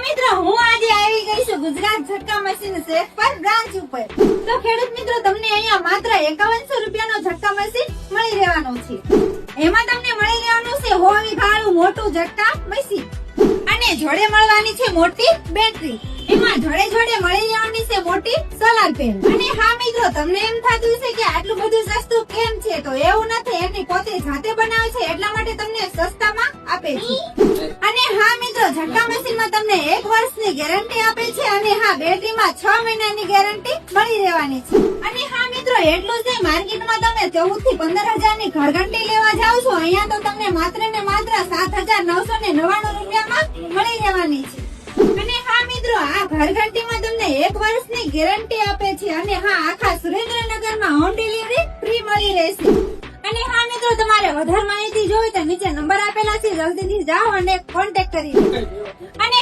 મિત્રો, હું આજે આવી ગઈ છું ગુજરાત ઝટકા મશીન શેખ પર બ્રાન્ચ ઉપર. તો ખેડૂત મિત્રો, તમને અહીંયા માત્ર એકાવનસો રૂપિયાનો ઝટકા મશીન મળી રહેવાનો છે. એમાં તમને મળી રહેવાનું છે હોવી ભાડું મોટું ઝટકા મશીન. અને જોડે મળવાની છે મોટી બેટરી. એમાં જોડે જોડે મળી રહેવાની છે મોટી સોલાર પેન અને હા મિત્રો, તમને એમ થતું છે કે આટલું બધું સસ્તું કેમ છે? તો એવું નથી એમની પોતે જાતે બનાવે છે, એટલા માટે તમને સસ્તામાં આપે છે. ઝટકા મશીનમાં તમને એક વર્ષની ગેરંટી આપે છે અને હા, બેટરીમાં છ મહિનાની ગેરંટી મળી રહેવાની છે. અને હા, મિત્રો, એટલું જ નહીં, માર્કેટમાં તમે ચૌદથી પંદર હજારની ઘરઘંટી લેવા જાવ છો, અહીંયા તો તમને માત્ર ને માત્ર સાત હજાર નવસો ને નવ્વાણું રૂપિયામાં મળી રહેવાની છે. અને હા, મિત્રો, આ ઘરઘંટીમાં તમને એક વર્ષની ગેરંટી આપે છે અને હા, આખા સુરેન્દ્રનગરમાં હોમ ડિલિવરી ફ્રી મળી રહેશે. અને હા, મિત્રો, તમારે વધારે માહિતી જોઈ તો નીચે નંબર આપે જલ્દીથી જાઓ અને કોન્ટેક્ટ કરી અને